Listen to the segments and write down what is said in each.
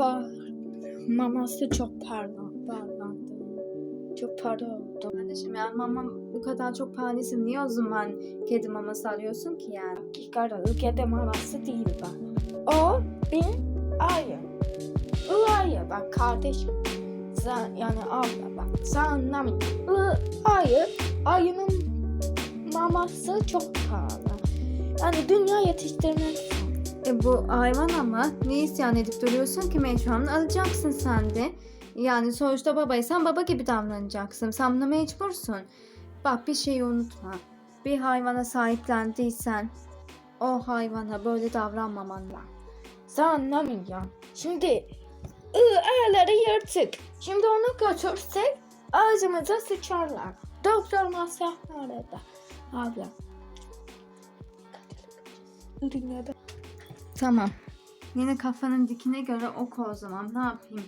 Ama bak maması çok pardon parlandı. Çok pardon. Kardeşim yani mamam bu kadar çok pahalısı niye o zaman kedi maması alıyorsun ki yani? Kikaralı kedi maması değil bak. O bir ayı. O ayı bak kardeşim. Sen yani abla bak sen anlamıyorsun. O ayı ayının maması çok pahalı. Yani dünya yetiştirmek e bu hayvan ama ne isyan edip duruyorsun ki mecburen alacaksın sen de. Yani sonuçta babaysan baba gibi davranacaksın. Sen buna mecbursun. Bak bir şeyi unutma. Bir hayvana sahiplendiysen o hayvana böyle davranmaman lazım. Sen anlamıyorsun. Şimdi ayarları yırtık. Şimdi onu götürsek ağzımıza sıçarlar. Doktor masrafları da. Abla. Dinledim. Tamam. Yine kafanın dikine göre oku o zaman. Ne yapayım?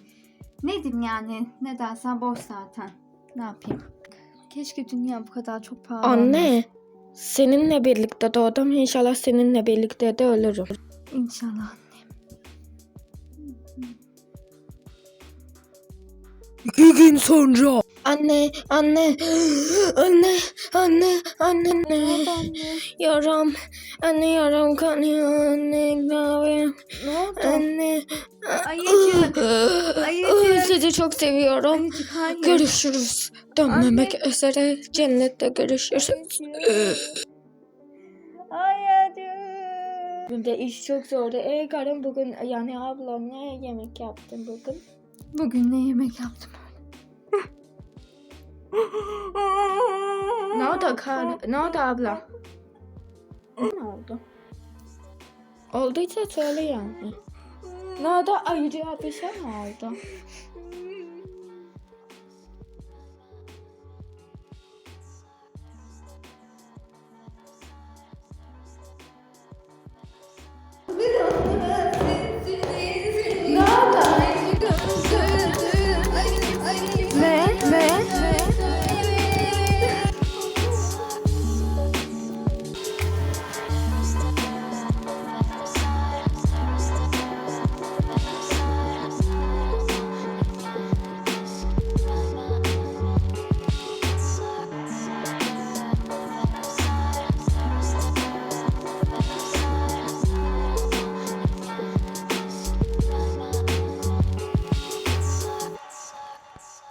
Nedim yani? Ne dersen boş zaten. Ne yapayım? Keşke dünya bu kadar çok pahalı Anne, seninle birlikte doğdum. İnşallah seninle birlikte de ölürüm. İnşallah. İki gün sonra. Anne, anne, anne, anne, anne, anne. Yaram, anne yaram kanıyor, anne kahvem, Ne oldu? anne. Ayıcık. Ayıcık. Sizi çok seviyorum. Ayıcık hayır. Görüşürüz. Dönmemek üzere cennette görüşürüz. Ayıcık. Bugün de iş çok zordu. Ey karım bugün yani ablam ne yemek yaptın bugün? Bugün ne yemek yaptım? Ne oldu kar? Ne oldu abla? Ne oldu? Olduysa söyle yani. Ne oldu? Ayıcığa bir şey mi oldu?